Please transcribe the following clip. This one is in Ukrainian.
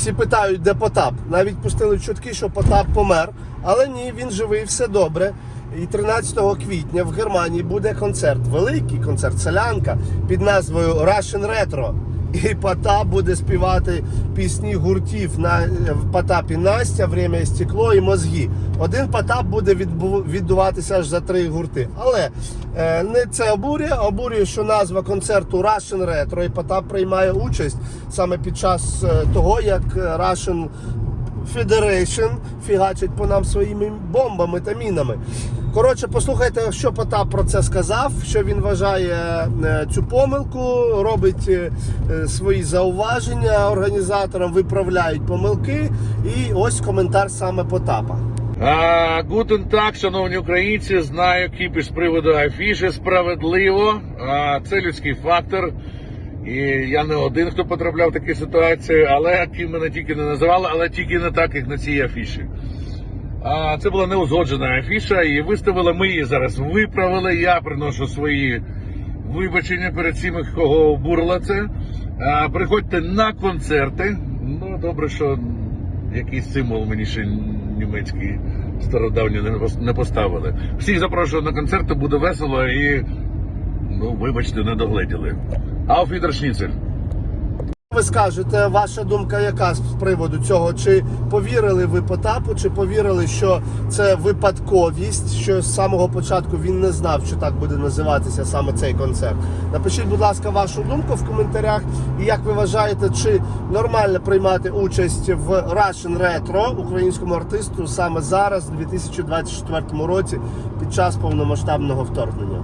Всі питають, де Потап. Навіть пустили чутки, що Потап помер. Але ні, він живий, все добре. І 13 квітня в Германії буде концерт, великий концерт, селянка під назвою Russian Retro. І Потап буде співати пісні гуртів на в Потапі Настя, Время і стекло і мозги. Один Потап буде відбу- відбуватися аж за три гурти. Але е, не це обурює, обурює, що назва концерту Russian Retro і Потап приймає участь саме під час е, того, як Russian Federation фігачить по нам своїми бомбами та мінами. Коротше, послухайте, що Потап про це сказав, що він вважає е, цю помилку, робить е, е, свої зауваження організаторам, виправляють помилки. І ось коментар саме Потапа. Гутен так, шановні українці, знаю кіпіш з приводу афіші справедливо. А, це людський фактор. І я не один, хто потрапляв в такі ситуації, але ким мене тільки не називали, але тільки не так, як на цій афіші. А, це була неузгоджена афіша, і виставили ми її зараз виправили. Я приношу свої вибачення перед всіми, кого обурила це. А, приходьте на концерти. Ну, добре, що якийсь символ мені ще німецький стародавній не поставили. Всіх запрошую на концерти, буде весело і, ну, вибачте, не догледіли. Ауфідершніцель. Ви скажете, ваша думка яка з приводу цього? Чи повірили ви Потапу, чи повірили, що це випадковість, що з самого початку він не знав, що так буде називатися саме цей концерт? Напишіть, будь ласка, вашу думку в коментарях. І як ви вважаєте, чи нормально приймати участь в Russian Retro українському артисту саме зараз, у 2024 році, під час повномасштабного вторгнення?